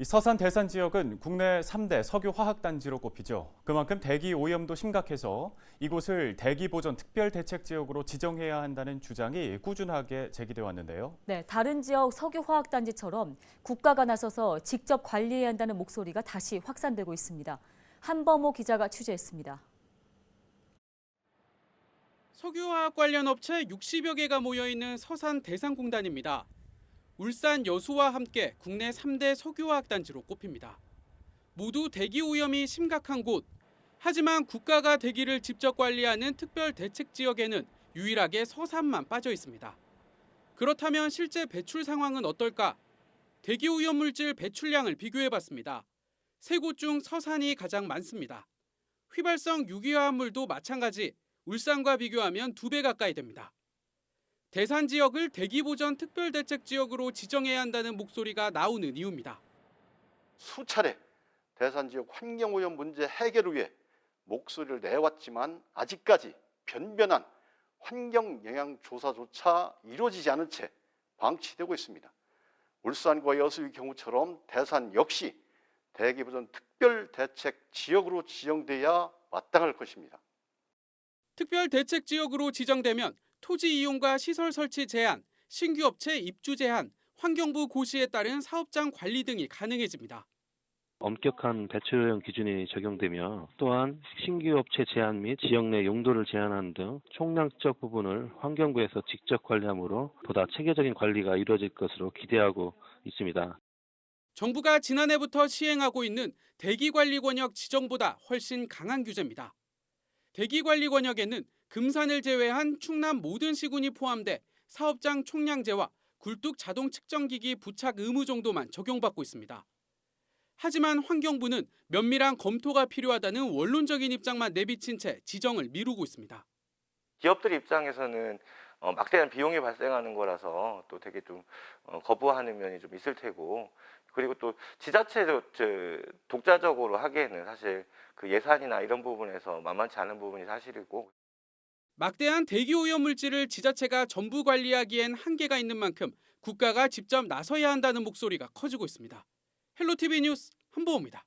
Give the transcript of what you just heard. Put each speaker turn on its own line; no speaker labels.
이 서산 대산 지역은 국내 3대 석유 화학 단지로 꼽히죠. 그만큼 대기 오염도 심각해서 이곳을 대기 보전 특별 대책 지역으로 지정해야 한다는 주장이 꾸준하게 제기돼 왔는데요.
네, 다른 지역 석유 화학 단지처럼 국가가 나서서 직접 관리해야 한다는 목소리가 다시 확산되고 있습니다. 한범호 기자가 취재했습니다.
석유화학 관련 업체 60여 개가 모여 있는 서산 대산공단입니다. 울산 여수와 함께 국내 3대 석유화학 단지로 꼽힙니다. 모두 대기 오염이 심각한 곳. 하지만 국가가 대기를 직접 관리하는 특별 대책 지역에는 유일하게 서산만 빠져 있습니다. 그렇다면 실제 배출 상황은 어떨까? 대기 오염 물질 배출량을 비교해 봤습니다. 세 곳 중 서산이 가장 많습니다. 휘발성 유기화합물도 마찬가지 울산과 비교하면 두 배 가까이 됩니다. 대산 지역을 대기보전 특별대책 지역으로 지정해야 한다는 목소리가 나오는 이유입니다.
수차례 대산 지역 환경오염 문제 해결을 위해 목소리를 내왔지만 아직까지 변변한 환경 영향 조사조차 이루어지지 않은 채 방치되고 있습니다. 울산과 여수의 경우처럼 대산 역시 대기보전 특별 대책 지역으로 지정돼야 마땅할 것입니다.
특별 대책 지역으로 지정되면 토지 이용과 시설 설치 제한, 신규 업체 입주 제한, 환경부 고시에 따른 사업장 관리 등이 가능해집니다.
엄격한 배출오염 기준이 적용되며 또한 신규 업체 제한 및 지역 내 용도를 제한하는 등 총량적 부분을 환경부에서 직접 관리하므로 보다 체계적인 관리가 이루어질 것으로 기대하고 있습니다.
정부가 지난해부터 시행하고 있는 대기관리 권역 지정보다 훨씬 강한 규제입니다. 대기관리 권역에는 금산을 제외한 충남 모든 시군이 포함돼 사업장 총량제와 굴뚝 자동 측정기기 부착 의무 정도만 적용받고 있습니다. 하지만 환경부는 면밀한 검토가 필요하다는 원론적인 입장만 내비친 채 지정을 미루고 있습니다.
기업들 입장에서는 어, 막대한 비용이 발생하는 거라서 또 되게 좀 어, 거부하는 면이 좀 있을 테고 그리고 또 지자체 저, 저, 독자적으로 하기에는 사실 그 예산이나 이런 부분에서 만만치 않은 부분이 사실이고
막대한 대기 오염 물질을 지자체가 전부 관리하기엔 한계가 있는 만큼 국가가 직접 나서야 한다는 목소리가 커지고 있습니다. 헬로티비 뉴스 한보호입니다.